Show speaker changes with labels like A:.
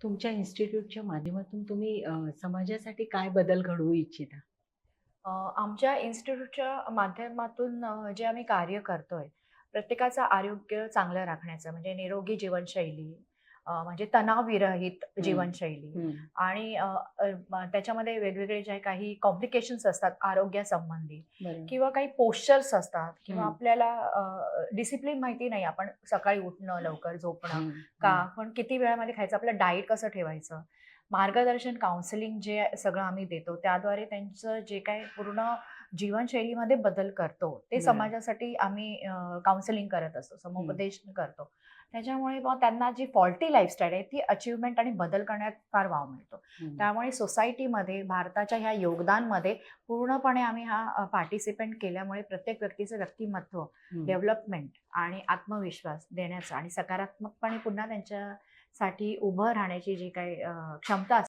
A: तुमच्या इन्स्टिट्यूटच्या माध्यमातून तुम्ही अ, समाजासाठी काय बदल घडवू इच्छिता?
B: अ, आमच्या इन्स्टिट्यूटच्या माध्यमातून अ, जे आम्ही कार्य करतोय प्रत्येकाचं आरोग्य चांगलं राखण्याचं म्हणजे निरोगी जीवनशैली म्हणजे तणावविरहित जीवनशैली. आणि त्याच्यामध्ये वेगवेगळे जे काही कॉम्प्लिकेशन्स असतात आरोग्यासंबंधी किंवा काही पोश्चर्स असतात किंवा. आपल्याला डिसिप्लिन माहिती नाही आपण सकाळी उठणं लवकर झोपणं का पण किती वेळामध्ये खायचं आपलं डाएट कसं ठेवायचं? मार्गदर्शन काउन्सिलिंग जे सगळं आम्ही देतो त्याद्वारे त्यांचं जे काही पूर्ण जीवनशैलीमध्ये बदल करतो ते. समाजासाठी आम्ही काउन्सिलिंग करत असतो समुपदेश करतो. त्याच्यामुळे मग त्यांना जी फॉल्टी लाईफस्टाईल आहे ती अचिव्हमेंट आणि बदल करण्यात फार वाव मिळतो. त्यामुळे सोसायटीमध्ये भारताच्या ह्या योगदानमध्ये पूर्णपणे आम्ही हा पार्टिसिपेंट केल्यामुळे प्रत्येक व्यक्तीचं व्यक्तिमत्व डेव्हलपमेंट आणि आत्मविश्वास देण्याचा आणि सकारात्मकपणे पुन्हा साठी उभं राहण्याची जी काही क्षमता